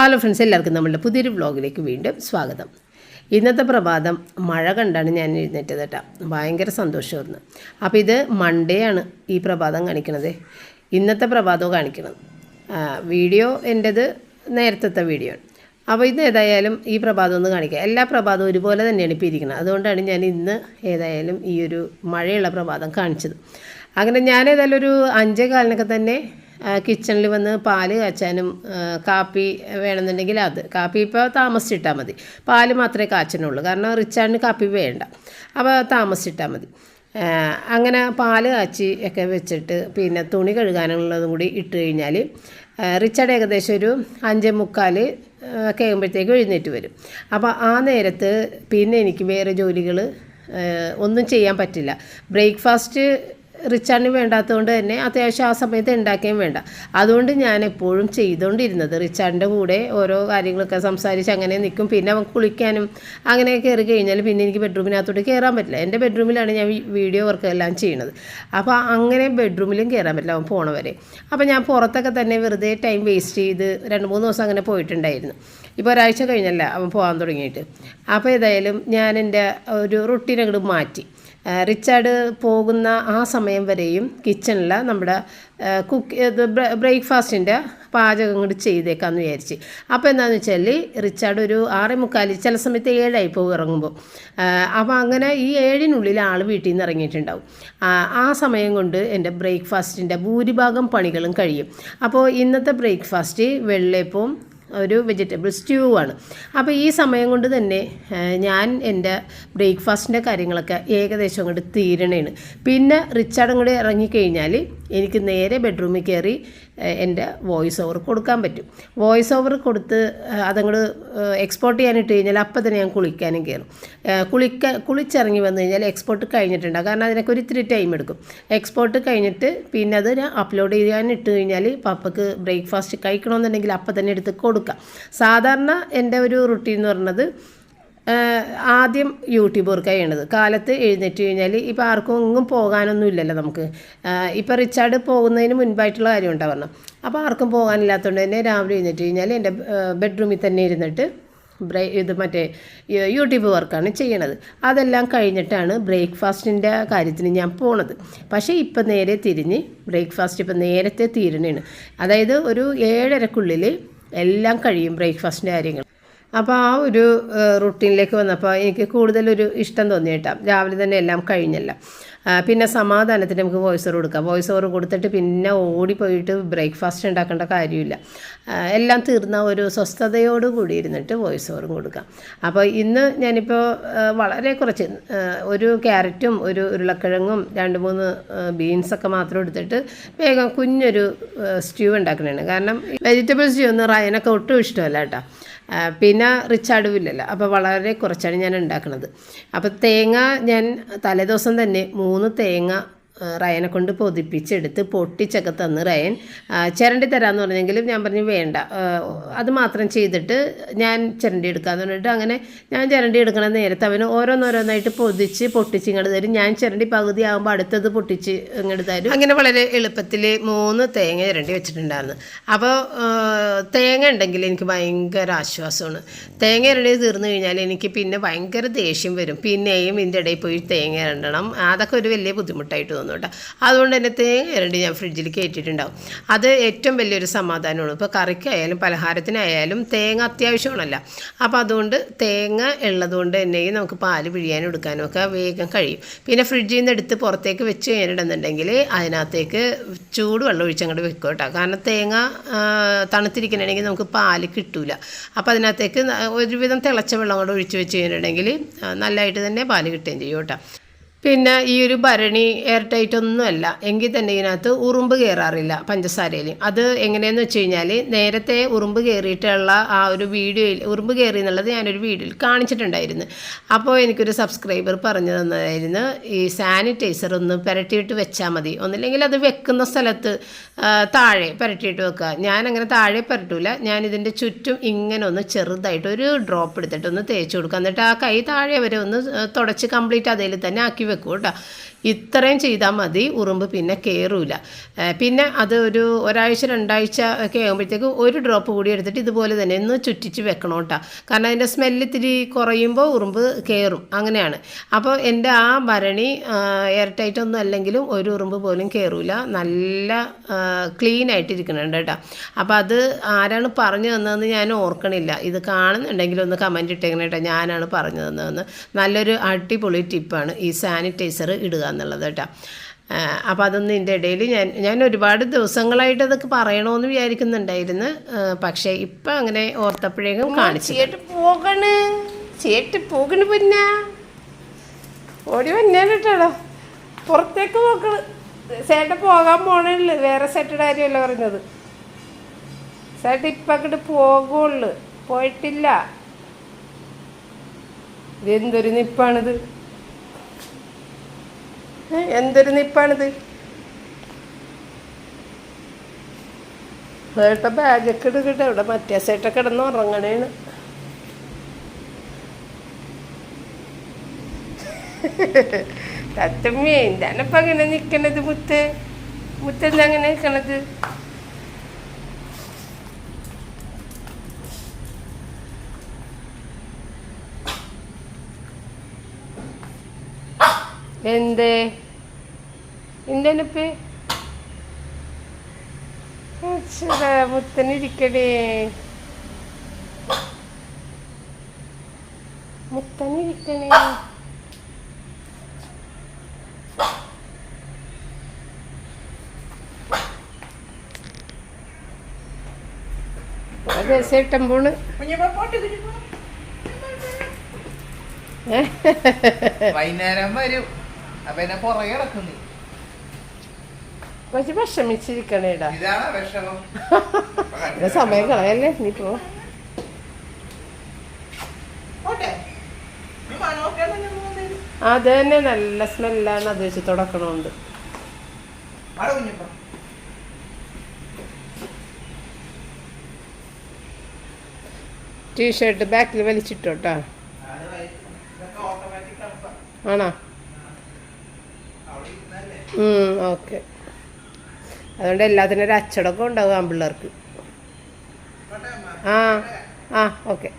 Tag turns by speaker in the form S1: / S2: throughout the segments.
S1: Hello friends എല്ലാവർക്കും നമ്മളുടെ പുതിയൊരു വ്ളോഗിലേക്ക് വീണ്ടും സ്വാഗതം. ഇന്നത്തെ പ്രഭാതം മഴ കണ്ടാണ് ഞാൻ എഴുന്നേറ്റത് കേട്ടോ. ഭയങ്കര സന്തോഷമായിരുന്നു. അപ്പോൾ ഇത് മൺഡേ ആണ് ഈ പ്രഭാതം കാണിക്കണത്. ഇന്നത്തെ പ്രഭാതവും കാണിക്കണം. വീഡിയോ എന്റേത് നേരത്തെ വീഡിയോ ആണ്. അപ്പോൾ ഇത് ഏതായാലും ഈ പ്രഭാതം ഒന്ന് കാണിക്കുക എല്ലാ പ്രഭാതവും ഒരുപോലെ തന്നെയാണ് ഇപ്പോൾ ഇരിക്കുന്നത്. അതുകൊണ്ടാണ് ഞാൻ ഇന്ന് ഏതായാലും ഈ ഒരു മഴയുള്ള പ്രഭാതം കാണിച്ചത്. അങ്ങനെ ഞാൻ ഏതായാലും ഒരു അഞ്ചേ കാലിനൊക്കെ തന്നെ കിച്ചണിൽ വന്ന് പാൽ കാച്ചാനും കാപ്പി വേണമെന്നുണ്ടെങ്കിൽ അത്. കാപ്പി ഇപ്പോൾ താമസിച്ചിട്ടാൽ മതി. പാൽ മാത്രമേ കാച്ചനുള്ളൂ. കാരണം റിച്ചാർഡിന് കാപ്പി വേണ്ട. അപ്പോൾ താമസിച്ചിട്ടാൽ മതി. അങ്ങനെ പാൽ കാച്ചി ഒക്കെ വെച്ചിട്ട് പിന്നെ തുണി കഴുകാനുള്ളതും കൂടി ഇട്ട് കഴിഞ്ഞാൽ റിച്ചാർഡ് ഏകദേശം ഒരു അഞ്ചേ മുക്കാൽ ഒക്കെ ആകുമ്പോഴത്തേക്ക് എഴുന്നേറ്റ് വരും. അപ്പോൾ ആ നേരത്ത് പിന്നെ എനിക്ക് വേറെ ജോലികൾ ഒന്നും ചെയ്യാൻ പറ്റില്ല. ബ്രേക്ക്ഫാസ്റ്റ് റിച്ചാർഡിന് വേണ്ടാത്തതുകൊണ്ട് തന്നെ അത്യാവശ്യം ആ സമയത്ത് ഉണ്ടാക്കുകയും വേണ്ട. അതുകൊണ്ട് ഞാൻ എപ്പോഴും ചെയ്തുകൊണ്ടിരുന്നത് റിച്ചാർഡിന്റെ കൂടെ ഓരോ കാര്യങ്ങളൊക്കെ സംസാരിച്ച് അങ്ങനെ നിൽക്കും. പിന്നെ അവൻ കുളിക്കാനും അങ്ങനെ കയറി കഴിഞ്ഞാൽ പിന്നെ എനിക്ക് ബെഡ്റൂമിനകത്തോട്ട് കയറാൻ പറ്റില്ല. എന്റെ ബെഡ്റൂമിലാണ് ഞാൻ വീഡിയോ വർക്ക് എല്ലാം ചെയ്യുന്നത്. അപ്പോൾ അങ്ങനെ ബെഡ്റൂമിലും കയറാൻ പറ്റില്ല അവൻ പോണവരെ അപ്പോൾ ഞാൻ പുറത്തൊക്കെ തന്നെ വെറുതെ ടൈം വേസ്റ്റ് ചെയ്ത് രണ്ട് മൂന്ന് ദിവസം അങ്ങനെ പോയിട്ടുണ്ടായിരുന്നു. ഇപ്പോൾ ഒരാഴ്ച കഴിഞ്ഞല്ല അവൻ പോകാൻ തുടങ്ങിയിട്ട്. അപ്പോൾ ഏതായാലും ഞാൻ എന്റെ ഒരു റുട്ടീൻ അങ്ങോട്ട് മാറ്റി. റിച്ചാർഡ് പോകുന്ന ആ സമയം വരെയും കിച്ചണിൽ നമ്മുടെ കുക്ക് ബ്രേക്ക്ഫാസ്റ്റിന്റെ പാചകം കൂടി ചെയ്തേക്കാമെന്ന് വിചാരിച്ച്. അപ്പോൾ എന്താണെന്ന് വെച്ചാൽ റിച്ചാർഡ് ഒരു ആറേ മുക്കാൽ ചില സമയത്ത് ഏഴായി പോകും ഇറങ്ങുമ്പോൾ അപ്പോൾ അങ്ങനെ ഈ ഏഴിനുള്ളിൽ ആൾ വീട്ടിൽ നിന്ന് ഇറങ്ങിയിട്ടുണ്ടാവും. ആ സമയം കൊണ്ട് എന്റെ ബ്രേക്ക്ഫാസ്റ്റിന്റെ ഭൂരിഭാഗം പണികളും കഴിയും. അപ്പോൾ ഇന്നത്തെ ബ്രേക്ക്ഫാസ്റ്റ് വെള്ളയപ്പവും ഒരു വെജിറ്റബിൾ സ്റ്റ്യൂ ആണ്. അപ്പോൾ ഈ സമയം കൊണ്ട് തന്നെ ഞാൻ എന്റെ ബ്രേക്ക്ഫാസ്റ്റിന്റെ കാര്യങ്ങളൊക്കെ ഏകദേശം അങ്ങോട്ട് തീരണേണ്. പിന്നെ റിച്ചാർഡ് അങ്ങോട്ട് ഇറങ്ങിക്കഴിഞ്ഞാൽ എനിക്ക് നേരെ ബെഡ്റൂമിൽ കയറി എന്റെ വോയിസ് ഓവർ കൊടുക്കാൻ പറ്റും. വോയിസ് ഓവർ കൊടുത്ത് അതങ്ങോട് എക്സ്പോർട്ട് ചെയ്യാനിട്ട് കഴിഞ്ഞാൽ അപ്പം തന്നെ ഞാൻ കുളിക്കാനും കയറും. കുളിക്ക കുളിച്ചിറങ്ങി വന്നു കഴിഞ്ഞാൽ എക്സ്പോർട്ട് കഴിഞ്ഞിട്ടുണ്ടാകും കാരണം അതിനൊക്കെ ഒരു ഇത്തിരി ടൈം എടുക്കും. എക്സ്പോർട്ട് കഴിഞ്ഞിട്ട് പിന്നെ അത് ഞാൻ അപ്ലോഡ് ചെയ്യാൻ ഇട്ട് കഴിഞ്ഞാൽ പപ്പക്ക് ബ്രേക്ക്ഫാസ്റ്റ് കഴിക്കണമെന്നുണ്ടെങ്കിൽ അപ്പം തന്നെ എടുത്ത് കൊടുക്കാം. സാധാരണ എന്റെ ഒരു റുട്ടീൻ എന്ന് ആഹ് ആദ്യം യൂട്യൂബ് വർക്ക് ചെയ്യണത്. കാലത്ത് എഴുന്നേറ്റ് കഴിഞ്ഞാൽ ഇപ്പോൾ ആർക്കും എങ്ങും പോകാനൊന്നും ഇല്ലല്ലോ നമുക്ക്. ഇപ്പോൾ റിച്ചാർഡ് പോകുന്നതിന് മുൻപായിട്ടുള്ള കാര്യം ഉണ്ടാ പറഞ്ഞു. അപ്പോൾ ആർക്കും പോകാനില്ലാത്തതുകൊണ്ട് തന്നെ രാവിലെ എഴുന്നേറ്റ് കഴിഞ്ഞാൽ എന്റെ ബെഡ്റൂമിൽ തന്നെ ഇരുന്നിട്ട് ബ്രേ ഇത് മറ്റേ യൂട്യൂബ് വർക്കാണ് ചെയ്യണത്. അതെല്ലാം കഴിഞ്ഞിട്ടാണ് ബ്രേക്ക്ഫാസ്റ്റിന്റെ കാര്യത്തിന് ഞാൻ പോണത്. പക്ഷേ ഇപ്പം നേരെ തിരിഞ്ഞ് ബ്രേക്ക്ഫാസ്റ്റ് ഇപ്പം നേരത്തെ തീരണേണ് അതായത് ഒരു ഏഴരക്കുള്ളിൽ എല്ലാം കഴിയും ബ്രേക്ക്ഫാസ്റ്റിന്റെ കാര്യങ്ങൾ അപ്പോൾ ആ ഒരു റുട്ടീനിലേക്ക് വന്നപ്പോൾ എനിക്ക് കൂടുതലൊരു ഇഷ്ടം തോന്നി കേട്ടോ രാവിലെ തന്നെ എല്ലാം കഴിഞ്ഞല്ല. പിന്നെ സമാധാനത്തിന് നമുക്ക് വോയിസ് ഓവർ കൊടുക്കാം. വോയിസ് ഓവർ കൊടുത്തിട്ട് പിന്നെ ഓടിപ്പോയിട്ട് ബ്രേക്ക്ഫാസ്റ്റ് ഉണ്ടാക്കേണ്ട കാര്യമില്ല. എല്ലാം തീർന്ന ഒരു സ്വസ്ഥതയോട് കൂടി ഇരുന്നിട്ട് വോയിസ് ഓവറും കൊടുക്കാം. അപ്പോൾ ഇന്ന് ഞാനിപ്പോൾ വളരെ കുറച്ച് ഒരു ക്യാരറ്റും ഒരു ഉരുളക്കിഴങ്ങും രണ്ട് മൂന്ന് ബീൻസൊക്കെ മാത്രം എടുത്തിട്ട് വേഗം കുഞ്ഞൊരു സ്റ്റ്യൂ ഉണ്ടാക്കണതാണ് കാരണം വെജിറ്റബിൾ സ്റ്റ്യൂ ഒന്നും റയനൊക്കെ ഒട്ടും ഇഷ്ടമല്ല കേട്ടോ. പിന്നെ റിച്ച് ഇല്ലല്ലോ അപ്പോൾ വളരെ കുറച്ചാണ് ഞാൻ ഉണ്ടാക്കുന്നത് അപ്പോൾ തേങ്ങ ഞാൻ തലേദിവസം തന്നെ മൂന്ന് തേങ്ങ റയനെ കൊണ്ട് പൊതിപ്പിച്ചെടുത്ത് പൊട്ടിച്ചൊക്കെ തന്ന് റയൻ ചിരണ്ടി തരാമെന്ന് പറഞ്ഞെങ്കിലും ഞാൻ പറഞ്ഞു വേണ്ട. അത് മാത്രം ചെയ്തിട്ട് ഞാൻ ചിരണ്ടി എടുക്കാമെന്ന് പറഞ്ഞിട്ട് അങ്ങനെ ഞാൻ ചിരണ്ടി എടുക്കണ നേരത്തെ അവന് ഓരോന്നോരോന്നായിട്ട് പൊതിച്ച് പൊട്ടിച്ച് ഇങ്ങോട്ട് തരും. ഞാൻ ചിരണ്ടി പകുതി ആകുമ്പോൾ അടുത്തത് പൊട്ടിച്ച് ഇങ്ങോട്ട് തരും. അങ്ങനെ വളരെ എളുപ്പത്തിൽ മൂന്ന് തേങ്ങ ചിരണ്ടി വെച്ചിട്ടുണ്ടായിരുന്നു. അപ്പോൾ തേങ്ങ ഉണ്ടെങ്കിൽ എനിക്ക് ഭയങ്കര ആശ്വാസമാണ്. തേങ്ങ ഇരണ്ടി തീർന്നു കഴിഞ്ഞാൽ എനിക്ക് പിന്നെ ഭയങ്കര ദേഷ്യം വരും. പിന്നെയും ഇതിന്റെ ഇടയിൽ പോയി തേങ്ങ ഇരണ്ടണം അതൊക്കെ ഒരു വലിയ ബുദ്ധിമുട്ടായിട്ട് തോന്നും. കേട്ടോ അതുകൊണ്ട് തന്നെ തേങ്ങ ഇരണ്ടി ഞാൻ ഫ്രിഡ്ജിൽ കയറ്റിയിട്ടുണ്ടാവും അത് ഏറ്റവും വലിയൊരു സമാധാനമാണ്. ഇപ്പോൾ കറിക്കായാലും പലഹാരത്തിനായാലും തേങ്ങ അത്യാവശ്യമാണല്ലോ. അപ്പോൾ അതുകൊണ്ട് തേങ്ങ ഉള്ളതുകൊണ്ട് തന്നെ നമുക്ക് പാൽ പിഴിയാനും എടുക്കാനും ഒക്കെ വേഗം കഴിയും. പിന്നെ ഫ്രിഡ്ജിൽ നിന്ന് എടുത്ത് പുറത്തേക്ക് വെച്ച് കഴിഞ്ഞിട്ടുണ്ടെന്നുണ്ടെങ്കിൽ അതിനകത്തേക്ക് ചൂടുവെള്ളം ഒഴിച്ചങ്ങോട്ട് വെക്കും കേട്ടോ. കാരണം തേങ്ങ തണുത്തിരിക്കണമെങ്കിൽ നമുക്ക് പാൽ കിട്ടൂല. അപ്പോൾ അതിനകത്തേക്ക് ഒരുവിധം തിളച്ച വെള്ളം കൂടെ ഒഴിച്ച് വെച്ച് കഴിഞ്ഞിട്ടുണ്ടെങ്കിൽ നല്ലതായിട്ട് തന്നെ പാൽ കിട്ടുകയും ചെയ്യും കേട്ടോ. പിന്നെ ഈ ഒരു ഭരണി എയർ ടൈറ്റ് ഒന്നുമല്ല എങ്കിൽ തന്നെ ഇതിനകത്ത് ഉറുമ്പ് കയറാറില്ല പഞ്ചസാരയിൽ. അത് എങ്ങനെയെന്ന് വെച്ച് കഴിഞ്ഞാൽ നേരത്തെ ഉറുമ്പ് കയറിയിട്ടുള്ള ആ ഒരു വീഡിയോയിൽ ഉറുമ്പ് കയറി എന്നുള്ളത് ഞാനൊരു വീഡിയോയിൽ കാണിച്ചിട്ടുണ്ടായിരുന്നു. അപ്പോൾ എനിക്കൊരു സബ്സ്ക്രൈബർ പറഞ്ഞു തന്നതായിരുന്നു ഈ സാനിറ്റൈസർ ഒന്ന് പുരട്ടിയിട്ട് വെച്ചാൽ മതി. ഒന്നില്ലെങ്കിൽ അത് വെക്കുന്ന സ്ഥലത്ത് താഴെ പുരട്ടിയിട്ട് വെക്കുക. ഞാനങ്ങനെ താഴെ പുരട്ടൂല. ഞാൻ ഇതിന്റെ ചുറ്റും ഇങ്ങനെ ഒന്ന് ചെറുതായിട്ട് ഒരു ഡ്രോപ്പ് എടുത്തിട്ട് ഒന്ന് തേച്ച് കൊടുക്കുക. എന്നിട്ട് ആ കൈ താഴെ വരെ ഒന്ന് തുടച്ച് കംപ്ലീറ്റ് അതിൽ തന്നെ ആക്കി വെക്കും കേട്ടോ ഇത്രയും ചെയ്താൽ മതി ഉറുമ്പ് പിന്നെ കയറൂല പിന്നെ അത് ഒരു ഒരാഴ്ച രണ്ടാഴ്ച ഒക്കെ ആകുമ്പോഴത്തേക്ക് ഒരു ഡ്രോപ്പ് കൂടി എടുത്തിട്ട് ഇതുപോലെ തന്നെ ഒന്ന് ചുറ്റിച്ച് വെക്കണം കേട്ടോ കാരണം അതിന്റെ സ്മെല്ല് ഇത്തിരി കുറയുമ്പോൾ ഉറുമ്പ് കയറും അങ്ങനെയാണ്. അപ്പോൾ എന്റെ ആ ഭരണി എയർ ടൈറ്റ് ഒന്നും അല്ലെങ്കിലും ഒരു ഉറുമ്പ് പോലും കയറൂല നല്ല ക്ലീൻ ആയിട്ടിരിക്കുന്നുണ്ട് കേട്ടോ. അപ്പോൾ അത് ആരാണ് പറഞ്ഞു തന്നതെന്ന് ഞാൻ ഓർക്കണില്ല. ഇത് കാണുന്നുണ്ടെങ്കിൽ ഒന്ന് കമന്റ് ഇട്ടേക്കണം കേട്ടോ ഞാനാണ് പറഞ്ഞു തന്നതെന്ന്. നല്ലൊരു അടിപൊളി ടിപ്പാണ് ഈ സാനിറ്റൈസർ ഇടുക. എന്നുള്ളത് കേട്ടോ. അപ്പോൾ അതൊന്നും ഇതിന്റെ ഇടയിൽ ഞാൻ ഞാൻ ഒരുപാട് ദിവസങ്ങളായിട്ട് അതൊക്കെ പറയണമെന്ന് വിചാരിക്കുന്നുണ്ടായിരുന്നു. പക്ഷേ ഇപ്പം അങ്ങനെ ഓർത്തപ്പോഴേക്കും കാണിച്ചു ചേട്ട് പോകണ്. ചേട്ട് പോകണ് പിന്നെ. ഓടി വന്നേട്ടോ പുറത്തേക്ക് നോക്കണ് ചേട്ടൻ പോകാൻ പോണില്ല വേറെ സെറ്റഡ് കാര്യമല്ല പറഞ്ഞത് ചേട്ടൻ ഇപ്പം അങ്ങോട്ട് പോകുള്ളു. പോയിട്ടില്ല. ഇതെന്തൊരു നിപ്പാണിത്? എന്തൊരു നിപ്പാണിത്? ഏട്ട ബാഗൊക്കെ എടുക്കട്ടെ. ഇവിടെ മറ്റേ സേട്ട കിടന്ന് ഉറങ്ങണേണ്. തത്തമ്മേ എന്താണിപ്പ അങ്ങനെ നിക്കണത് മുത്ത്? മുത്തെന്താ അങ്ങനെ നിക്കണത്? എന്തേ? എന്താണിപ്പേ അച്ഛടാ മുത്തനിരിക്കടേ മുത്തനിരിക്കണേ രസേട്ടൻ പോണ്?
S2: വൈകുന്നേരം വരും. അപ്പൊ എന്നെ പുറകെ കിടക്കുന്നു.
S1: കുറച്ച് വിഷമിച്ചിരിക്കണേടാ.
S2: ഇതാണ് വിഷമം?
S1: സമയം കളയല്ലേ? നീ പോ. അത് തന്നെ നല്ല സ്മെല്ലാണ് അത് വെച്ച് തുടക്കണോണ്ട്. ടീഷർട്ട് ബാക്കിൽ വലിച്ചിട്ടോട്ടാ. ആണോ. ഓക്കെ അതുകൊണ്ട് എല്ലാത്തിനും ഒരു അച്ചടക്കം ഉണ്ടാവും
S2: അമ്മ.
S1: ആ ആ ഓക്കെ.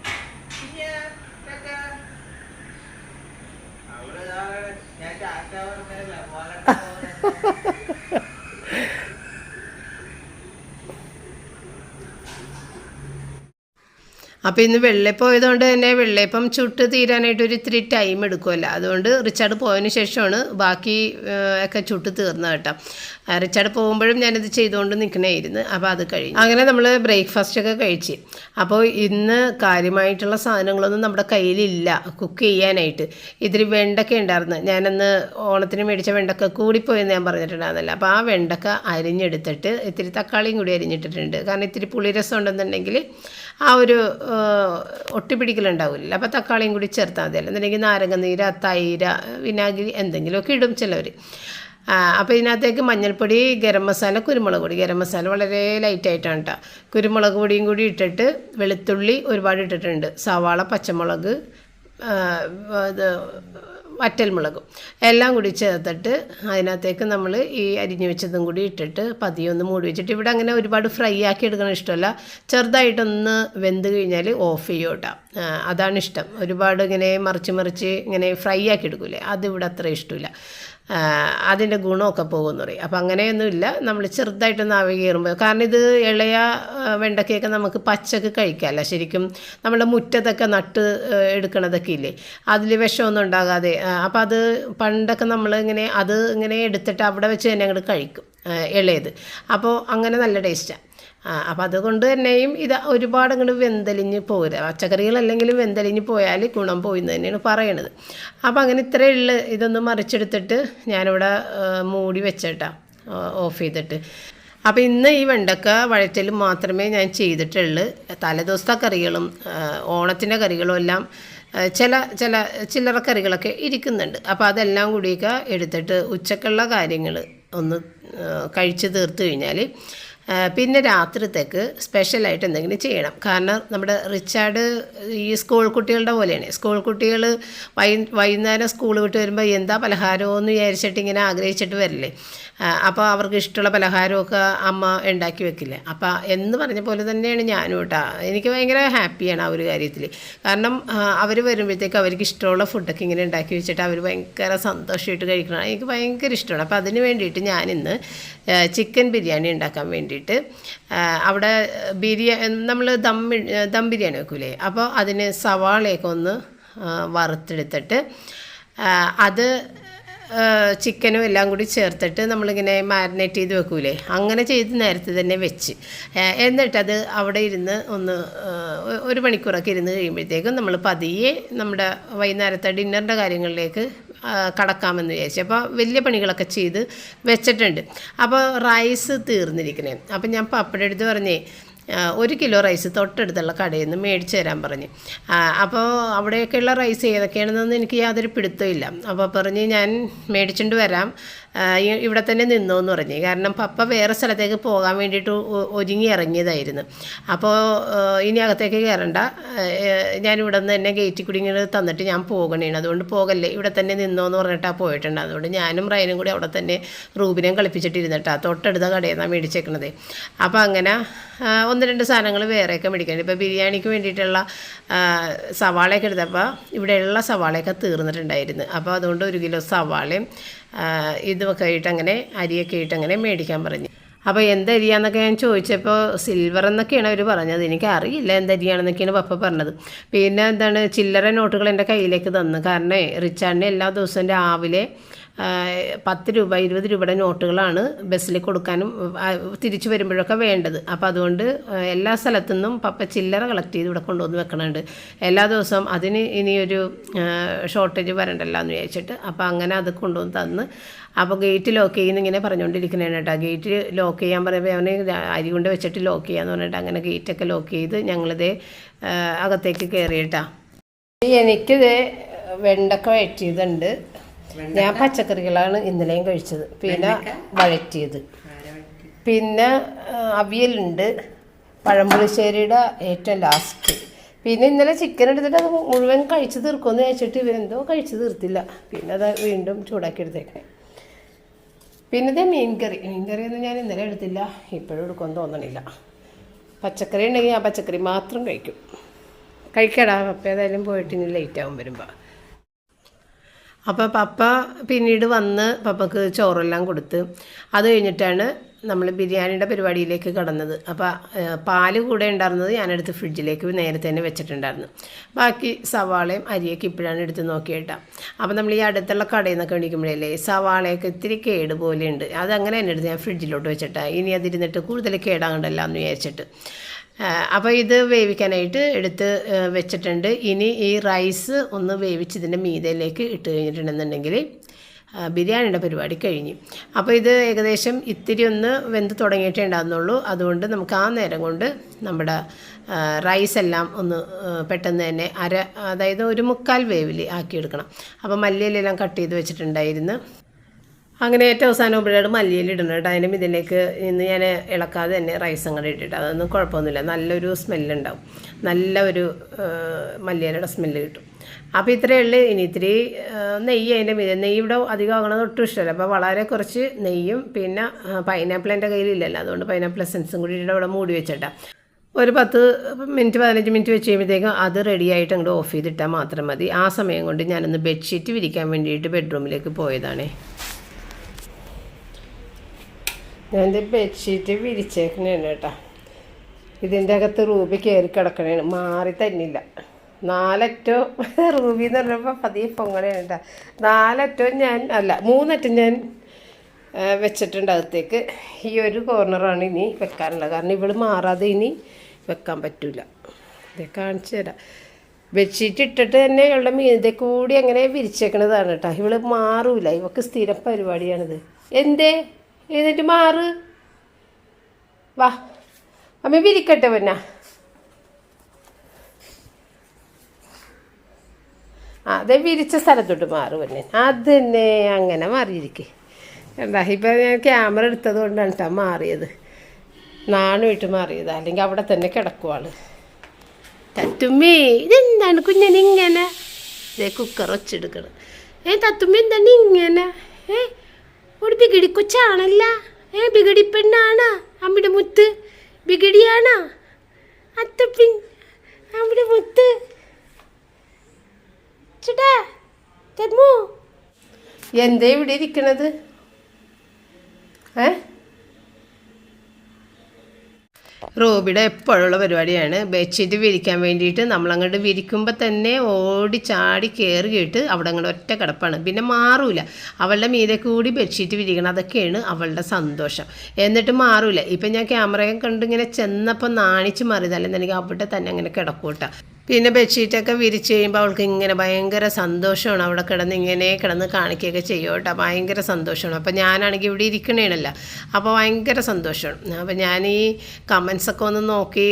S2: അവിടെ ദാ ഞാൻ ടാറ്റ പറഞ്ഞതല്ല, മോനെ പോകുന്നത്.
S1: അപ്പോൾ ഇന്ന് വെള്ളയപ്പം പോയതുകൊണ്ട് തന്നെ വെള്ളയപ്പം ചുട്ട് തീരാനായിട്ട് ഒരു ഇത്തിരി ടൈം എടുക്കുമല്ലോ അതുകൊണ്ട് റിച്ചാർഡ് പോയതിന് ശേഷമാണ് ബാക്കി ഒക്കെ ചുട്ട് തീർന്നത് കേട്ടോ. റിച്ചാർഡ് പോകുമ്പോഴും ഞാനിത് ചെയ്തുകൊണ്ട് നിൽക്കണമായിരുന്നു അപ്പോൾ അത് കഴിഞ്ഞു. അങ്ങനെ നമ്മൾ ബ്രേക്ക്ഫാസ്റ്റ് ഒക്കെ കഴിച്ച്. അപ്പോൾ ഇന്ന് കാര്യമായിട്ടുള്ള സാധനങ്ങളൊന്നും നമ്മുടെ കയ്യിലില്ല. കുക്ക് ചെയ്യാനായിട്ട്. ഇതിൽ വെണ്ടക്ക ഉണ്ടായിരുന്നു. ഞാനന്ന് ഓണത്തിന് മേടിച്ച വെണ്ടക്ക കൂടിപ്പോയെന്ന് ഞാൻ പറഞ്ഞിട്ടുണ്ടായിരുന്നല്ലോ. അപ്പോൾ ആ വെണ്ടക്ക അരിഞ്ഞെടുത്തിട്ട് ഇത്തിരി തക്കാളിയും കൂടി അരിഞ്ഞിട്ടിട്ടുണ്ട്. കാരണം ഇത്തിരി പുളിരസം ഉണ്ടെന്നുണ്ടെങ്കിൽ ആ ഒരു ഒട്ടിപ്പിടിക്കലുണ്ടാവില്ല അപ്പോൾ തക്കാളിയും കൂടി ചേർത്താൽ മതിയല്ലോ എന്നുണ്ടെങ്കിൽ നാരങ്ങ നീര തൈര വിനാഗിരി എന്തെങ്കിലുമൊക്കെ ഇടും ചിലവർ അപ്പോൾ ഇതിനകത്തേക്ക് മഞ്ഞൾപ്പൊടി ഗരം മസാല കുരുമുളക് പൊടി. ഗരം മസാല വളരെ ലൈറ്റായിട്ടാണ് കേട്ടോ കുരുമുളക് പൊടിയും കൂടി ഇട്ടിട്ട് വെളുത്തുള്ളി ഒരുപാട് ഇട്ടിട്ടുണ്ട്. സവാള പച്ചമുളക് ഇത് വറ്റൽമുളകും എല്ലാം കൂടി ചേർത്തിട്ട് അതിനകത്തേക്ക് നമ്മൾ ഈ അരിഞ്ഞു വെച്ചതും കൂടി ഇട്ടിട്ട് പതിയെ ഒന്ന് മൂടി വെച്ചിട്ട് ഇവിടെ അങ്ങനെ ഒരുപാട് ഫ്രൈ ആക്കി എടുക്കണം ഇഷ്ടമല്ല. ചെറുതായിട്ടൊന്ന് വെന്ത് കഴിഞ്ഞാൽ ഓഫ് ചെയ്യും അതാണ് ഇഷ്ടം. ഒരുപാട് ഇങ്ങനെ മറിച്ച് മറിച്ച് ഇങ്ങനെ ഫ്രൈ ആക്കി എടുക്കൂലേ? അതിവിടെ അത്ര ഇഷ്ടമില്ല. അതിന്റെ ഗുണമൊക്കെ പോകുമെന്ന് പറയും. അപ്പം അങ്ങനെയൊന്നുമില്ല. നമ്മൾ ചെറുതായിട്ടൊന്ന് ആവി കയറുമ്പോൾ കാരണം ഇത് ഇളയ വെണ്ടക്കയൊക്കെ നമുക്ക് പച്ചക്ക് കഴിക്കാമല്ല. ശരിക്കും നമ്മുടെ മുറ്റത്തൊക്കെ നട്ട് എടുക്കണതൊക്കെ ഇല്ലേ? അതിൽ വിഷമൊന്നും ഉണ്ടാകാതെ അപ്പം അത് പണ്ടൊക്കെ നമ്മൾ ഇങ്ങനെ അത് ഇങ്ങനെ എടുത്തിട്ട് അവിടെ വെച്ച് തന്നെ അങ്ങോട്ട് കഴിക്കും ഇളയത്. അപ്പോൾ അങ്ങനെ നല്ല ടേസ്റ്റാണ് അപ്പം അതുകൊണ്ട് തന്നെയും ഇത് ഒരുപാട് അങ്ങോട്ട് വെന്തലിഞ്ഞ് പോരുക പച്ചക്കറികളല്ലെങ്കിലും വെന്തലിഞ്ഞ് പോയാൽ ഗുണം പോയി എന്ന് തന്നെയാണ് പറയണത്. അപ്പം അങ്ങനെ ഇത്രയേ ഉള്ളൂ. ഇതൊന്ന് മറിച്ചെടുത്തിട്ട് ഞാനിവിടെ മൂടി വെച്ചേട്ടാ. ഓഫ് ചെയ്തിട്ട്. അപ്പോൾ ഇന്ന് ഈ വെണ്ടക്ക വഴറ്റലും മാത്രമേ ഞാൻ ചെയ്തിട്ടുള്ളൂ. തലേദിവസത്തെ കറികളും ഓണത്തിന്റെ കറികളും എല്ലാം ചില ചില ചില്ലറ കറികളൊക്കെ ഇരിക്കുന്നുണ്ട്. അപ്പോൾ അതെല്ലാം കൂടിയൊക്കെ എടുത്തിട്ട് ഉച്ചക്കുള്ള കാര്യങ്ങൾ ഒന്ന് കഴിച്ചു തീർത്ത് കഴിഞ്ഞാൽ പിന്നെ രാത്രിത്തേക്ക് സ്പെഷ്യലായിട്ട് എന്തെങ്കിലും ചെയ്യണം. കാരണം നമ്മുടെ റിച്ചാർഡ് ഈ സ്കൂൾ കുട്ടികളുടെ പോലെയാണ്. സ്കൂൾ കുട്ടികൾ വൈ വൈകുന്നേരം സ്കൂൾ വിട്ട് വരുമ്പോൾ എന്താ പലഹാരമോ എന്ന് വിചാരിച്ചിട്ട് ഇങ്ങനെ ആഗ്രഹിച്ചിട്ട് വരില്ലേ? അപ്പോൾ അവർക്ക് ഇഷ്ടമുള്ള പലഹാരമൊക്കെ അമ്മ ഉണ്ടാക്കി വെക്കില്ലേ? അപ്പോൾ എന്ന് പറഞ്ഞ പോലെ തന്നെയാണ് ഞാനും കേട്ടോ എനിക്ക് ഭയങ്കര ഹാപ്പിയാണ് ആ ഒരു കാര്യത്തിൽ കാരണം അവർ വരുമ്പോഴത്തേക്ക് അവർക്ക് ഇഷ്ടമുള്ള ഫുഡൊക്കെ ഇങ്ങനെ ഉണ്ടാക്കി വെച്ചിട്ട് അവർ ഭയങ്കര സന്തോഷമായിട്ട് കഴിക്കണം. എനിക്ക് ഭയങ്കര ഇഷ്ടമാണ്. അപ്പോൾ അതിന് വേണ്ടിയിട്ട് ഞാനിന്ന് ചിക്കൻ ബിരിയാണി ഉണ്ടാക്കാൻ വേണ്ടിയിട്ട് അവിടെ ബിരിയാണി നമ്മൾ ദം ദം ബിരിയാണി വെക്കൂലേ? അപ്പോൾ അതിന് സവാളയൊക്കെ ഒന്ന് വറുത്തെടുത്തിട്ട് അത് ചിക്കനും എല്ലാം കൂടി ചേർത്തിട്ട് നമ്മളിങ്ങനെ മാരിനേറ്റ് ചെയ്ത് വെക്കൂലേ? അങ്ങനെ ചെയ്ത് നേരത്തെ തന്നെ വെച്ച്. എന്നിട്ടത് അവിടെ ഇരുന്ന് ഒന്ന് ഒരു മണിക്കൂറൊക്കെ ഇരുന്ന് കഴിയുമ്പോഴത്തേക്കും നമ്മൾ പതിയെ നമ്മുടെ വൈകുന്നേരത്തെ ഡിന്നറിന്റെ കാര്യങ്ങളിലേക്ക് കടക്കാമെന്ന് വിചാരിച്ചു. അപ്പോൾ വലിയ പണികളൊക്കെ ചെയ്ത് വെച്ചിട്ടുണ്ട്. അപ്പോൾ റൈസ് തീർന്നിരിക്കണേ. അപ്പോൾ ഞാൻ പപ്പടെടുത്ത് പറഞ്ഞേ ഒരു കിലോ റൈസ് തൊട്ടടുത്തുള്ള കടയിൽ നിന്ന് മേടിച്ച് തരാൻ പറഞ്ഞു. അപ്പോൾ അവിടെയൊക്കെയുള്ള റൈസ് ഏതൊക്കെയാണെന്നൊന്നും എനിക്ക് യാതൊരു പിടുത്തമില്ല അപ്പോൾ പറഞ്ഞ് ഞാൻ മേടിച്ചുകൊണ്ട് വരാം. ഇവിടെ തന്നെ നിന്നോ എന്ന് പറഞ്ഞു. കാരണം പപ്പ വേറെ സ്ഥലത്തേക്ക് പോകാൻ വേണ്ടിയിട്ട് ഒരുങ്ങി ഇറങ്ങിയതായിരുന്നു. അപ്പോൾ ഇനി അകത്തേക്ക് കയറണ്ട. ഞാൻ ഞാനിവിടെ നിന്ന് തന്നെ ഗേറ്റിൽ കൂടി ഇങ്ങനെ തന്നിട്ട് ഞാൻ പോകണേണ്. അതുകൊണ്ട് പോകല്ലേ. ഇവിടെ തന്നെ നിന്നോ എന്ന് പറഞ്ഞിട്ടാണ് പോയിട്ടുണ്ട്. അതുകൊണ്ട് ഞാനും റൈനും കൂടി അവിടെ തന്നെ റൂബിനെയും കളിപ്പിച്ചിട്ടിരുന്നിട്ടാണ് തൊട്ടടുത്ത കടയിൽ നിന്നാണ് മേടിച്ചേക്കണത്. അപ്പോൾ അങ്ങനെ ഒന്ന് രണ്ട് സാധനങ്ങൾ വേറെയൊക്കെ മേടിക്കുന്നുണ്ട് ഇപ്പോൾ ബിരിയാണിക്ക് വേണ്ടിയിട്ടുള്ള സവാളയൊക്കെ എടുത്തപ്പോൾ ഇവിടെയുള്ള സവാളയൊക്കെ തീർന്നിട്ടുണ്ടായിരുന്നു. അപ്പോൾ അതുകൊണ്ട് ഒരു കിലോ സവാളയും ഇതുമൊക്കെ ഇട്ടങ്ങനെ അരിയൊക്കെ ഇട്ടങ്ങനെ മേടിക്കാൻ പറഞ്ഞു. അപ്പോൾ എന്തരിയാന്നൊക്കെ ഞാൻ ചോദിച്ചപ്പോൾ സിൽവർ എന്നൊക്കെയാണ് അവർ പറഞ്ഞത്. എനിക്ക് അറിയില്ല എന്തരിയാണെന്നൊക്കെയാണ് പപ്പ പറഞ്ഞത്. പിന്നെ എന്താണ് ചില്ലറ നോട്ടുകൾ എന്റെ കയ്യിലേക്ക് തന്നു. കാരണം റിച്ചാർഡിന് എല്ലാ ദിവസവും രാവിലെ പത്ത് രൂപ ഇരുപത് രൂപയുടെ നോട്ടുകളാണ് ബസ്സിൽ കൊടുക്കാനും തിരിച്ചു വരുമ്പോഴൊക്കെ വേണ്ടത്. അപ്പോൾ അതുകൊണ്ട് എല്ലാ സ്ഥലത്തു നിന്നും പപ്പ ചില്ലറ കളക്ട് ചെയ്ത് ഇവിടെ കൊണ്ടുവന്ന് വെക്കണുണ്ട്. എല്ലാ ദിവസവും അതിന് ഇനിയൊരു ഷോർട്ടേജ് വരണ്ടല്ലോ എന്ന് വിചാരിച്ചിട്ട് അപ്പോൾ അങ്ങനെ അത് കൊണ്ടുവന്ന് തന്ന്. അപ്പോൾ ഗേറ്റ് ലോക്ക് ചെയ്യുന്ന ഇങ്ങനെ പറഞ്ഞുകൊണ്ടിരിക്കുന്നതാണ് കേട്ടോ. ഗേറ്റ് ലോക്ക് ചെയ്യാൻ പറയുമ്പോൾ അവന് അരി കൊണ്ട് വെച്ചിട്ട് ലോക്ക് ചെയ്യാന്ന് പറഞ്ഞിട്ട് അങ്ങനെ ഗേറ്റൊക്കെ ലോക്ക് ചെയ്ത് ഞങ്ങളിത് അകത്തേക്ക് കയറിയിട്ടാ എനിക്കിത് വെണ്ടക്ക വഴറ്റിയതുണ്ട്. ഞാൻ പച്ചക്കറികളാണ് ഇന്നലെയും കഴിച്ചത്. പിന്നെ വഴറ്റിയത്. പിന്നെ അവിയലുണ്ട്. പഴംപുളിശ്ശേരിയുടെ ഏറ്റവും ലാസ്റ്റ് പിന്നെ ഇന്നലെ ചിക്കൻ എടുത്തിട്ട് അത് മുഴുവൻ കഴിച്ചു തീർക്കുമെന്ന് വെച്ചിട്ട് ഇവരെന്തോ കഴിച്ചു തീർത്തില്ല. പിന്നെ അത് വീണ്ടും ചൂടാക്കി എടുത്തേക്കണേ. പിന്നെ ഇത് മീൻകറി. മീൻകറിയൊന്നും ഞാൻ ഇന്നലെ എടുത്തില്ല. ഇപ്പോഴും എടുക്കുമെന്ന് തോന്നണില്ല. പച്ചക്കറി ഉണ്ടെങ്കിൽ ആ പച്ചക്കറി മാത്രം കഴിക്കും. കഴിക്കടാ. അപ്പം ഏതായാലും പോയിട്ട് ഇനി ലേറ്റ് ആവും വരുമ്പോൾ അപ്പോൾ പപ്പ പിന്നീട് വന്ന് പപ്പക്ക് ചോറെല്ലാം കൊടുത്ത് അത് കഴിഞ്ഞിട്ടാണ് നമ്മൾ ബിരിയാണിയുടെ പരിപാടിയിലേക്ക് കടന്നത്. അപ്പോൾ പാൽ കൂടെ ഉണ്ടായിരുന്നത് ഞാനെടുത്ത് ഫ്രിഡ്ജിലേക്ക് നേരത്തെ തന്നെ വെച്ചിട്ടുണ്ടായിരുന്നു. ബാക്കി സവാളയും അരിയൊക്കെ ഇപ്പോഴാണ് എടുത്ത് നോക്കിയിട്ടാ. അപ്പോൾ നമ്മൾ ഈ അടുത്തുള്ള കടയിൽ നിന്നൊക്കെ മേടിക്കുമ്പോഴല്ലേ സവാളയൊക്കെ ഇത്തിരി കേട് പോലെയുണ്ട്. അതങ്ങനെ തന്നെ എടുത്ത് ഞാൻ ഫ്രിഡ്ജിലോട്ട് വെച്ചിട്ടാണ് ഇനി അതിരുന്നിട്ട് കൂടുതൽ കേടാകണ്ടല്ലോ എന്ന് വിചാരിച്ചിട്ട്. അപ്പോൾ ഇത് വേവിക്കാനായിട്ട് എടുത്ത് വെച്ചിട്ടുണ്ട്. ഇനി ഈ റൈസ് ഒന്ന് വേവിച്ച് ഇതിന്റെ മീതയിലേക്ക് ഇട്ട് കഴിഞ്ഞിട്ടുണ്ടെന്നുണ്ടെങ്കിൽ ബിരിയാണിയുടെ പരിപാടി കഴിഞ്ഞു. അപ്പോൾ ഇത് ഏകദേശം ഇത്തിരി ഒന്ന് വെന്ത് തുടങ്ങിയിട്ടേ ഉണ്ടാകുന്നുള്ളൂ അതുകൊണ്ട് നമുക്ക് ആ നേരം കൊണ്ട് നമ്മുടെ റൈസ് എല്ലാം ഒന്ന് പെട്ടെന്ന് തന്നെ അര അതായത് ഒരു മുക്കാൽ വേവിൽ ആക്കിയെടുക്കണം. അപ്പോൾ മല്ലിയിലെല്ലാം കട്ട് ചെയ്ത് വെച്ചിട്ടുണ്ടായിരുന്നു. അങ്ങനെ ഏറ്റവും അവസാനം ആകുമ്പോഴാണ് മല്ലിയിൽ ഇടുന്നത് കേട്ടോ. അതിനും ഇതിലേക്ക് ഇന്ന് ഞാൻ ഇളക്കാതെ തന്നെ റൈസ് അങ്ങോട്ട് ഇട്ടിട്ട് അതൊന്നും കുഴപ്പമൊന്നുമില്ല. നല്ലൊരു സ്മെല്ലുണ്ടാവും നല്ല ഒരു മല്ലിയിലയുടെ സ്മെല്ല് കിട്ടും. അപ്പോൾ ഇത്രയേ ഉള്ളൂ. ഇനി ഇത്തിരി നെയ്യ് അതിന്റെ മീതെ. നെയ്യ് ഇവിടെ അധികം ആകണത് ഒട്ടും ഇഷ്ടമല്ല. അപ്പോൾ വളരെ കുറച്ച് നെയ്യും പിന്നെ പൈനാപ്പിൾ എന്റെ കയ്യിലില്ലല്ലോ. അതുകൊണ്ട് പൈനാപ്പിൾ എസൻസും കൂടി ഇവിടെ മൂടി വെച്ചിട്ടാ. ഒരു പത്ത് മിനിറ്റ് പതിനഞ്ച് മിനിറ്റ് വെച്ച് കഴിയുമ്പോഴത്തേക്കും അത് റെഡിയായിട്ട് അങ്ങോട്ട് ഓഫ് ചെയ്തിട്ടാൽ മാത്രം മതി. ആ സമയം കൊണ്ട് ഞാനൊന്ന് ബെഡ്ഷീറ്റ് വിരിക്കാൻ വേണ്ടിയിട്ട് ബെഡ്റൂമിലേക്ക് പോയതാണേ. ഞാൻ ബെഡ്ഷീറ്റ് വിരിച്ചേക്കണേണ് കേട്ടോ. ഇതിന്റെ അകത്ത് റൂബി കയറി കിടക്കണേണ്. മാറി തന്നില്ല. നാലറ്റോ റൂബി എന്ന് പറഞ്ഞപ്പോൾ പതിയെ പൊങ്ങണേണ് കേട്ടോ. നാലറ്റോ ഞാൻ അല്ല മൂന്നറ്റം ഞാൻ വെച്ചിട്ടുണ്ട് അകത്തേക്ക്. ഈ ഒരു കോർണറാണ് ഇനി വെക്കാനുള്ളത്. കാരണം ഇവൾ മാറാതെ ഇനി വെക്കാൻ പറ്റില്ല ഇത് കാണിച്ചു തരാം. ബെഡ്ഷീറ്റ് ഇട്ടിട്ട് തന്നെ ഇവളുടെ മീതെ കൂടി അങ്ങനെ വിരിച്ചേക്കണതാണ് കേട്ടോ. ഇവൾ മാറൂല. ഇവക്ക് സ്ഥിരം പരിപാടിയാണിത്. എന്തേ? എന്നിട്ട് മാറ്. വാ. അമ്മ വിരിക്കട്ടെ പിന്നെ. അതെ വിരിച്ച സ്ഥലത്തോട്ട് മാറ് പിന്നെ. അത് തന്നെ അങ്ങനെ മാറിയിരിക്കേ. എന്താ ഇപ്പം ഞാൻ ക്യാമറ എടുത്തത് കൊണ്ടാണ് കേട്ടോ മാറിയത്. നാണുമായിട്ട് മാറിയത്. അല്ലെങ്കിൽ അവിടെ തന്നെ കിടക്കുവാൾ തത്തുമ്മേ ഇതെന്താണ് കുഞ്ഞനിങ്ങനെ? ഇതേ കുക്കർ വെച്ചെടുക്കണം. ഏ തത്തുമ്മ എന്താണ് ഇങ്ങനെ? ഏ ഒരു ബിഗിടി കൊച്ചാണല്ല. ഏ ബിഗിടി പെണ്ണാണ്. അമ്മയുടെ മുത്ത് ബിഗിടിയാണ്. അത്തപ്പിൻ അമ്മയുടെ മുത്ത്. ചേട്ടാ എന്താ ഇവിടെ ഇരിക്കണത്? ഏ? റോബിയുടെ എപ്പോഴുള്ള പരിപാടിയാണ്. ബെഡ്ഷീറ്റ് വിരിക്കാൻ വേണ്ടിയിട്ട് നമ്മളങ്ങോട്ട് വിരിക്കുമ്പോൾ തന്നെ ഓടി ചാടി കയറിയിട്ട് അവിടെ അങ്ങോട്ട് ഒറ്റ കിടപ്പാണ്. പിന്നെ മാറൂല. അവളുടെ മീതെ കൂടി ബെഡ്ഷീറ്റ് വിരിക്കണം. അതൊക്കെയാണ് അവളുടെ സന്തോഷം. എന്നിട്ട് മാറൂല. ഇപ്പം ഞാൻ ക്യാമറയും കണ്ടിങ്ങനെ ചെന്നപ്പോൾ നാണിച്ച് മാറിയതല്ലെന്നുണ്ടെങ്കിൽ അവിടെ തന്നെ അങ്ങനെ കിടക്കൂട്ട പിന്നെ ബെഡ്ഷീറ്റൊക്കെ വിരിച്ച് കഴിയുമ്പോൾ അവൾക്ക് ഇങ്ങനെ ഭയങ്കര സന്തോഷമാണ്. അവിടെ കിടന്ന് ഇങ്ങനെ കിടന്ന് കാണിക്കുകയൊക്കെ ചെയ്യും കേട്ടോ. ഭയങ്കര സന്തോഷമാണ്. അപ്പോൾ ഞാനാണെങ്കിൽ ഇവിടെ ഇരിക്കണേണല്ലോ. അപ്പോൾ ഭയങ്കര സന്തോഷമാണ്. അപ്പോൾ ഞാൻ ഈ കമൻസൊക്കെ ഒന്ന് നോക്കി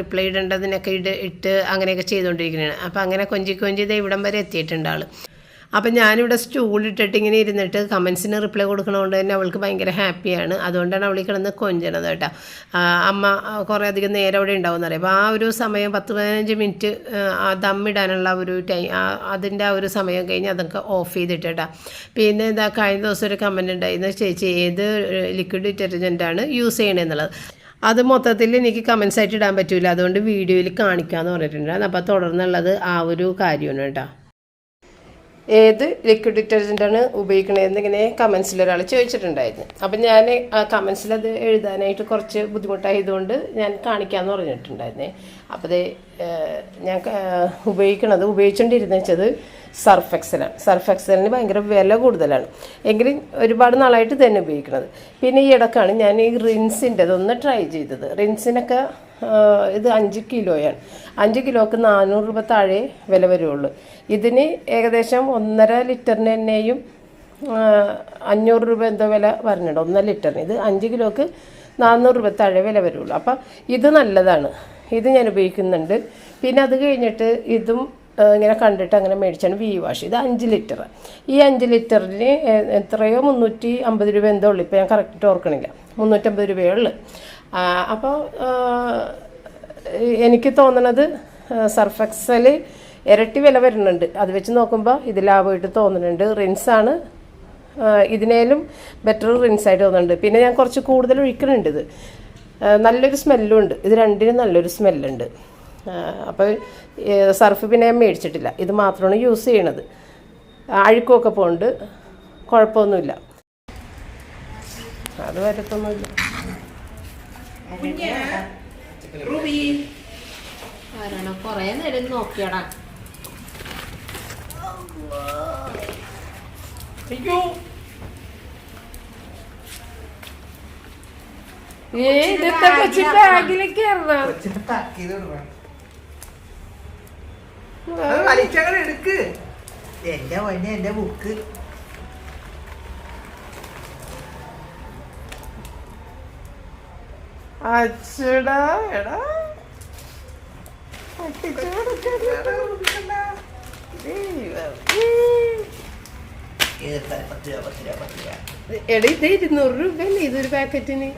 S1: റിപ്ലൈ ഇടേണ്ടതിനൊക്കെ ഇട് ഇട്ട് അങ്ങനെയൊക്കെ ചെയ്തുകൊണ്ടിരിക്കുന്നതാണ് അപ്പോൾ അങ്ങനെ കൊഞ്ചി കൊഞ്ചി ദേ ഇവിടം വരെ എത്തിയിട്ടുണ്ട് ആൾ അപ്പം ഞാനിവിടെ സ്റ്റൂളിട്ടിട്ട് ഇങ്ങനെ ഇരുന്നിട്ട് കമൻസിന് റിപ്ലൈ കൊടുക്കണതുകൊണ്ട് തന്നെ അവൾക്ക് ഭയങ്കര ഹാപ്പിയാണ് അതുകൊണ്ടാണ് അവൾ കിടന്ന് കൊഞ്ചണത് കേട്ടോ. അമ്മ കുറേ അധികം നേരം അവിടെ ഉണ്ടാവും അറിയാം. അപ്പോൾ ആ ഒരു സമയം പത്ത് പതിനഞ്ച് മിനിറ്റ് ദമ്മിടാനുള്ള ഒരു ടൈം അതിന്റെ ആ ഒരു സമയം കഴിഞ്ഞ് അതൊക്കെ ഓഫ് ചെയ്തിട്ട് കേട്ടോ. പിന്നെ എന്താ കഴിഞ്ഞ ദിവസം ഒരു കമന്റ് ഉണ്ടായിരുന്നു ചേച്ചി ഏത് ലിക്വിഡ് ഡിറ്റർജന്റാണ് യൂസ് ചെയ്യണമെന്നുള്ളത് അത് മൊത്തത്തിൽ എനിക്ക് കമൻസ് ആയിട്ട് ഇടാൻ പറ്റില്ല അതുകൊണ്ട് വീഡിയോയിൽ കാണിക്കാമെന്ന് പറഞ്ഞിട്ടുണ്ടായിരുന്നു. അപ്പോൾ തുടർന്നുള്ളത് ആ ഒരു കാര്യമാണ് കേട്ടോ. ഏത് ലിക്വിഡ് ഡിറ്റർജന്റാണ് ഉപയോഗിക്കണതെന്ന് ഇങ്ങനെ ഒരാൾ ചോദിച്ചിട്ടുണ്ടായിരുന്നു. അപ്പം ഞാൻ ആ കമൻസിൽ അത് എഴുതാനായിട്ട് കുറച്ച് ബുദ്ധിമുട്ടായതുകൊണ്ട് ഞാൻ കാണിക്കാമെന്ന് പറഞ്ഞിട്ടുണ്ടായിരുന്നേ. അപ്പോൾ അത് ഞാൻ ഉപയോഗിക്കണത് ഉപയോഗിച്ചുകൊണ്ടിരുന്ന വെച്ചത് സർഫ് എക്സലാണ് സർഫ് എക്സലിന് ഭയങ്കര വില കൂടുതലാണ്. എങ്കിലും ഒരുപാട് നാളായിട്ട് തന്നെ ഉപയോഗിക്കണത്. പിന്നെ ഈ ഇടക്കാണ് ഞാൻ ഈ റിൻസിന്റെ ഒന്ന് ട്രൈ ചെയ്തത്. റിൻസിനൊക്കെ ഇത് അഞ്ച് കിലോയാണ്. അഞ്ച് കിലോക്ക് നാനൂറ് രൂപ താഴെ വില വരുള്ളൂ ഇതിന് ഏകദേശം ഒന്നര ലിറ്ററിന് തന്നെയും അഞ്ഞൂറ് രൂപ എന്തോ വില പറഞ്ഞിട്ടുണ്ട്. ഒന്നര ലിറ്ററിന്. ഇത് അഞ്ച് കിലോക്ക് നാനൂറ് രൂപ താഴെ വില വരുള്ളൂ അപ്പം ഇത് നല്ലതാണ്. ഇത് ഞാൻ ഉപയോഗിക്കുന്നുണ്ട്. പിന്നെ അത് കഴിഞ്ഞിട്ട് ഇതും ഇങ്ങനെ കണ്ടിട്ട് അങ്ങനെ മേടിച്ചാണ് വി വാഷ് ഇത് അഞ്ച് ലിറ്റർ ഈ അഞ്ച് ലിറ്ററിന് എത്രയോ? മുന്നൂറ്റി അമ്പത് രൂപ എന്തോ ഉള്ളു. ഇപ്പോൾ ഞാൻ കറക്റ്റ് ഓർക്കണില്ല. മുന്നൂറ്റമ്പത് രൂപയേ ഉള്ളു. അപ്പോൾ എനിക്ക് തോന്നണത് സർഫെക്സൽ ഇരട്ടി വില വരുന്നുണ്ട്. അത് വെച്ച് നോക്കുമ്പോൾ ഇത് ലാഭമായിട്ട് തോന്നുന്നുണ്ട് റിൻസാണ് ഇതിനേലും ബെറ്റർ റിൻസായിട്ട് തോന്നുന്നുണ്ട് പിന്നെ ഞാൻ കുറച്ച് കൂടുതൽ ഒഴിക്കുന്നുണ്ട് ഇത്. നല്ലൊരു സ്മെല്ലും ഉണ്ട്. ഇത് രണ്ടിനും നല്ലൊരു സ്മെല്ലുണ്ട് അപ്പോൾ സർഫ് പിന്നെ ഞാൻ മേടിച്ചിട്ടില്ല. ഇത് മാത്രമാണ് യൂസ് ചെയ്യണത്. അഴുക്കുമൊക്കെ പോകുന്നുണ്ട് കുഴപ്പമൊന്നുമില്ല. അത് വരത്തൊന്നുമില്ല.
S3: കൊറേ നേരം നോക്കിയടാ.
S1: ഏ ഇതൊക്കെ കൊച്ചി ബാഗിലേക്ക്
S2: കൊച്ചിനെ വലിച്ചങ്ങട് എടുക്ക്. എന്റെ പൊന്നെ എന്റെ ബുക്ക്
S1: അച്ചടാ എടാ. എടാ ഇത് ഇരുന്നൂറ് രൂപയല്ലേ? ഇതൊരു പാക്കറ്റിന്.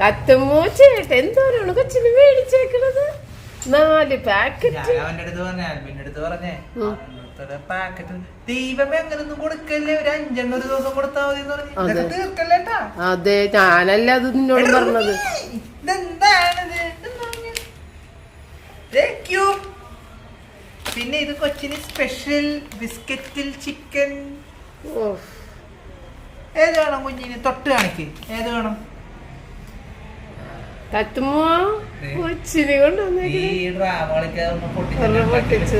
S1: കത്തുമോ ചേട്ടൻ എന്തോരാണ് കൊച്ചിന് മേടിച്ചേക്കണത്? നാല് പാക്കറ്റ്.
S2: അവന്റെ അടുത്ത് പറഞ്ഞ ആൽബിന്റെ അടുത്ത് പറഞ്ഞേ. പാക്കറ്റ്. ദൈവമേ അങ്ങനൊന്നും കൊടുക്കല്ലേ? ഒരു അഞ്ചെണ്ണം ഒരു ദിവസം കൊടുത്താൽ മതി എന്ന് പറഞ്ഞു ഇതൊക്കെ തീർക്കല്ലേട്ടാ
S1: അതെ ഞാനല്ല അത് നിന്നോട് പറഞ്ഞത്?
S2: ഇതെന്താണിത്? പിന്നെ ഇത് കൊച്ചിന് സ്പെഷ്യൽ ബിസ്ക്കറ്റിൽ ചിക്കൻ. ഏത് വേണം കുഞ്ഞിന്? തൊട്ട് കാണിക്ക്. ഏത് വേണം?
S1: തത്തുമ്മോ കൊച്ചിനെ കൊണ്ടുവന്നേക്കണേ പൊട്ടിച്ചു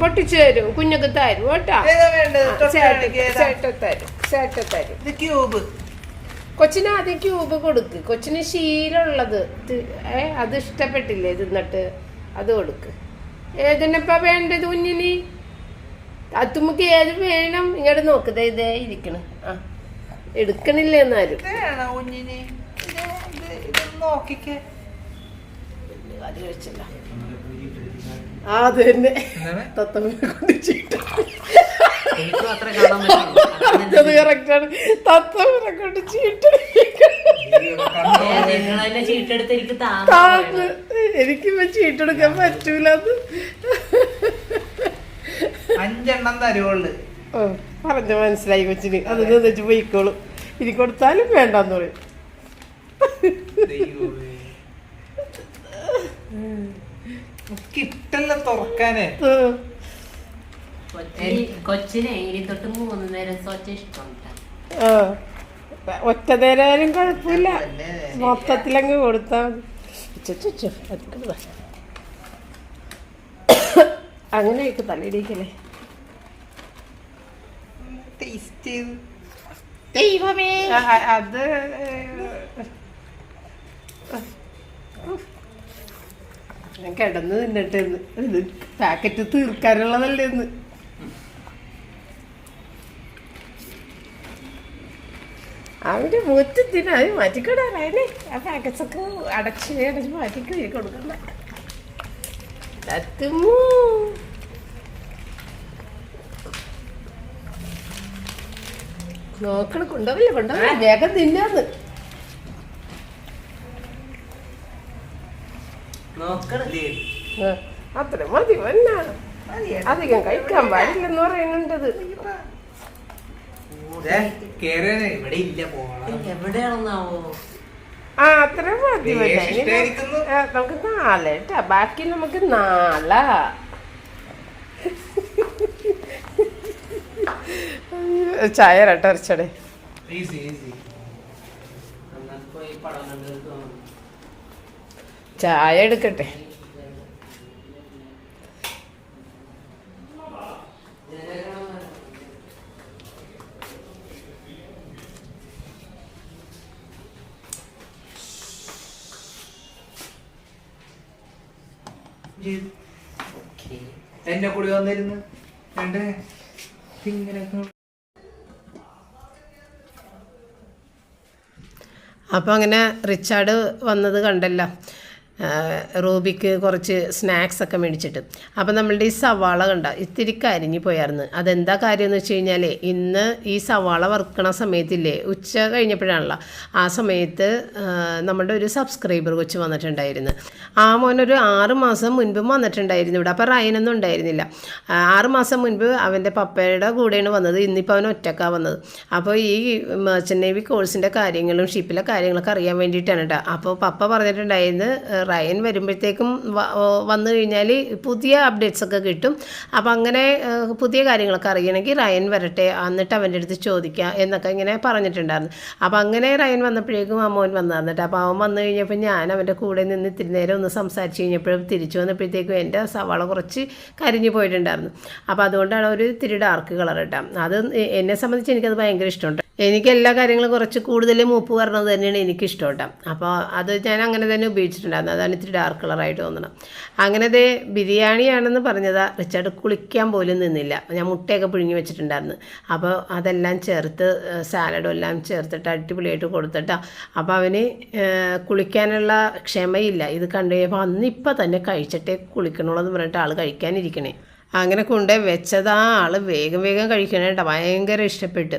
S1: പൊട്ടിച്ച് തരും. കുഞ്ഞൊക്കെ തരും കേട്ടാ.
S2: ഏതാ വേണ്ടത്? തൊട്ട്
S1: ചേട്ട
S2: കാണിക്ക് ഏതാ?
S1: ചേട്ട തരും. ചേട്ട തരും.
S2: ഇത് ക്യൂബ്.
S1: കൊച്ചിന് ആദ്യം ക്യൂബ് കൊടുക്ക്. കൊച്ചിന് ശീലമുള്ളത് ഏ അത് ഇഷ്ടപ്പെട്ടില്ലേ തിന്നിട്ട്? അത് കൊടുക്ക്. ഏതിനപ്പാ വേണ്ടത് കുഞ്ഞിന്? അത്തുമ്മക്ക് ഏത് വേണം? ഇങ്ങോട്ട് നോക്ക്. ദേ ഇതേ ഇരിക്കണ്. ആ എടുക്കണില്ല എന്നാലും.
S2: ഇതൊന്ന് നോക്കിക്കേ.
S1: അത് കഴിച്ചില്ല. ആ അത് തന്നെ. കൊണ്ട് ചീട്ട കറക്റ്റാണ് കൊണ്ട് ചീട്ട് എനിക്കിപ്പോ ചീട്ടെടുക്കാൻ പറ്റൂല അത്
S2: അഞ്ചെണ്ണം തരുവുള്ളു
S1: പറഞ്ഞ മനസ്സിലായി കൊച്ചിന്. അത് വെച്ച് പോയിക്കോളും. ഇനി കൊടുത്താലും വേണ്ടെന്ന് പറയും.
S2: കിട്ടല്ല തുറക്കാനേ.
S3: കൊച്ചിന് ഇനി തൊട്ട് മൂന്ന് നേരം സ്വച്ഛ
S1: ഒറ്റ നേരം കുഴപ്പമില്ല. മൊത്തത്തിലങ്ങ് കൊടുത്താൽ. അങ്ങനെയൊക്കെ തലയിടിക്കല്ലേ?
S2: ടേസ്റ്റ്
S1: ദൈവമേ. അത് ഞാൻ കിടന്ന് തിന്നട്ടെ ഇത് പാക്കറ്റ് തീർക്കാനുള്ളതല്ലേ എന്ന് അവന്റെ മുറ്റത്തിന് അത് മാറ്റിക്കൊടാറായേ ആ പാക്കറ്റ്സ് ഒക്കെ അടച്ച് അടച്ച് മാറ്റി കഴുകി കൊടുക്കണ്ട. നോക്കണ നോക്കണം കൊണ്ടുപോവില്ല കൊണ്ടുപോവില്ല? വേഗം തിന്നാന്ന്.
S3: നോക്കണല്ലേ?
S1: അത്ര മതി വന്നാ അധികം കഴിക്കാൻ പാടില്ലെന്ന് പറയുന്നുണ്ടത്. ആ അത്ര മതി നമുക്ക് നാളെ കേട്ടാ ബാക്കി നമുക്ക് നാളെ. ചായ രട്ടറിച്ചടേ അരച്ചടേ
S2: ഈസി ഈസി
S3: പടം കണ്ടു.
S1: ചായ എടുക്കട്ടെ?
S2: എന്നെ കൂടി വന്നിരുന്നു. രണ്ട് ഇങ്ങനെ
S1: അപ്പോൾ അങ്ങനെ റിച്ചാർഡ് വന്നത് കണ്ടല്ലോ. റൂബിക്ക് കുറച്ച് സ്നാക്സ് ഒക്കെ മേടിച്ചിട്ട്. അപ്പോൾ നമ്മളുടെ ഈ സവാള കണ്ട ഇത്തിരി കരിഞ്ഞു പോയായിരുന്നു. അതെന്താ കാര്യം എന്ന് വെച്ച് കഴിഞ്ഞാൽ ഇന്ന് ഈ സവാള വറുക്കണ സമയത്തില്ലേ ഉച്ച കഴിഞ്ഞപ്പോഴാണല്ലോ ആ സമയത്ത് നമ്മളുടെ ഒരു സബ്സ്ക്രൈബർ കൊച്ച് വന്നിട്ടുണ്ടായിരുന്നു. ആ മോനൊരു ആറ് മാസം മുൻപും വന്നിട്ടുണ്ടായിരുന്നു ഇവിടെ. അപ്പോൾ റയനൊന്നും ഉണ്ടായിരുന്നില്ല. ആറ് മാസം മുൻപ് അവന്റെ പപ്പയുടെ കൂടെയാണ് വന്നത്. ഇന്നിപ്പോൾ അവൻ ഒറ്റക്കാണ് വന്നത്. അപ്പോൾ ഈ മെർച്ചന്റ് നേവി കോഴ്സിന്റെ കാര്യങ്ങളും ഷിപ്പിലെ കാര്യങ്ങളൊക്കെ അറിയാൻ വേണ്ടിയിട്ടാണ് കേട്ടോ അപ്പോൾ പപ്പ പറഞ്ഞിട്ടുണ്ടായിരുന്നു റയൻ വരുമ്പോഴത്തേക്കും വന്നു കഴിഞ്ഞാൽ പുതിയ അപ്ഡേറ്റ്സ് ഒക്കെ കിട്ടും. അപ്പോൾ അങ്ങനെ പുതിയ കാര്യങ്ങളൊക്കെ അറിയണമെങ്കിൽ റയൻ വരട്ടെ എന്നിട്ട് അവന്റെ അടുത്ത് ചോദിക്കാം എന്നൊക്കെ ഇങ്ങനെ പറഞ്ഞിട്ടുണ്ടായിരുന്നു. അപ്പോൾ അങ്ങനെ റയൻ വന്നപ്പോഴേക്കും അമ്മോൻ വന്നിട്ട് അപ്പോൾ അവൻ വന്നു കഴിഞ്ഞപ്പോൾ ഞാൻ അവന്റെ കൂടെ നിന്ന് ഇത്തിരി നേരം ഒന്ന് സംസാരിച്ച് കഴിഞ്ഞപ്പോഴും തിരിച്ചു വന്നപ്പോഴത്തേക്കും എന്റെ സവാള കുറച്ച് കരിഞ്ഞു പോയിട്ടുണ്ടായിരുന്നു. അപ്പോൾ അതുകൊണ്ടാണ് ഒരു ഇത്തിരി ഡാർക്ക് കളർ ഇട്ടാം. അത് എന്നെ സംബന്ധിച്ച് എനിക്കത് ഭയങ്കര ഇഷ്ടമുണ്ട്. എനിക്ക് എല്ലാ കാര്യങ്ങളും കുറച്ച് കൂടുതൽ മൂപ്പ് വരണത് തന്നെയാണ് എനിക്കിഷ്ടം കേട്ടോ. അപ്പോൾ അത് ഞാൻ അങ്ങനെ തന്നെ ഉപയോഗിച്ചിട്ടുണ്ടായിരുന്നു. അതാണ് ഇത്തിരി ഡാർക്ക് കളറായിട്ട് തോന്നണം. അങ്ങനെ ദേ ബിരിയാണിയാണെന്ന് പറഞ്ഞതാ റിച്ചാർഡ് കുളിക്കാൻ പോലും നിന്നില്ല. ഞാൻ മുട്ടയൊക്കെ പിഴിഞ്ഞ് വെച്ചിട്ടുണ്ടായിരുന്നു. അപ്പോൾ അതെല്ലാം ചേർത്ത് സാലഡും എല്ലാം ചേർത്തിട്ട് അടിപൊളിയായിട്ട് കൊടുത്തിട്ടാ. അപ്പോൾ അവന് കുളിക്കാനുള്ള ക്ഷമയില്ല. ഇത് കണ്ടു കഴിഞ്ഞപ്പോൾ അന്നിപ്പോൾ തന്നെ കഴിച്ചിട്ടേ കുളിക്കണുള്ളൂ എന്ന് പറഞ്ഞിട്ട് ആൾ കഴിക്കാനിരിക്കണേ. അങ്ങനെ കൊണ്ടുപോയി വെച്ചതാ ആൾ വേഗം വേഗം കഴിക്കണേ കേട്ടോ ഭയങ്കര ഇഷ്ടപ്പെട്ട്.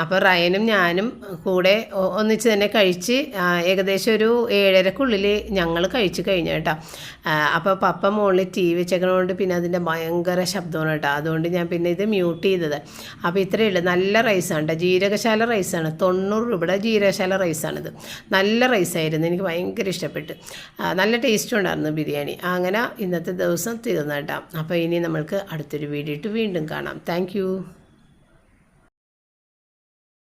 S1: അപ്പോൾ റയനും ഞാനും കൂടെ ഒന്നിച്ച് തന്നെ കഴിച്ച് ഏകദേശം ഒരു ഏഴരക്കുള്ളിൽ ഞങ്ങൾ കഴിച്ച് കഴിഞ്ഞു കേട്ടോ. അപ്പോൾ പപ്പ മുകളിൽ ടി വി വെച്ചേക്കണോണ്ട് പിന്നെ അതിന്റെ ഭയങ്കര ശബ്ദമാണ് കേട്ടോ. അതുകൊണ്ട് ഞാൻ പിന്നെ ഇത് മ്യൂട്ട് ചെയ്തത്. അപ്പോൾ ഇത്രയേ ഉള്ളൂ. നല്ല റൈസാണ് കേട്ടോ. ജീരകശാല റൈസാണ്. തൊണ്ണൂറ് രൂപയുടെ ജീരകശാല റൈസാണിത്. നല്ല റൈസായിരുന്നു. എനിക്ക് ഭയങ്കര ഇഷ്ടപ്പെട്ടു. നല്ല ടേസ്റ്റും ഉണ്ടായിരുന്നു ബിരിയാണി. അങ്ങനെ ഇന്നത്തെ ദിവസം തീർന്നു കേട്ടോ. അപ്പോൾ ഇനി നമ്മൾക്ക് അടുത്തൊരു വീഡിയോ ഇട്ട് വീണ്ടും കാണാം. താങ്ക്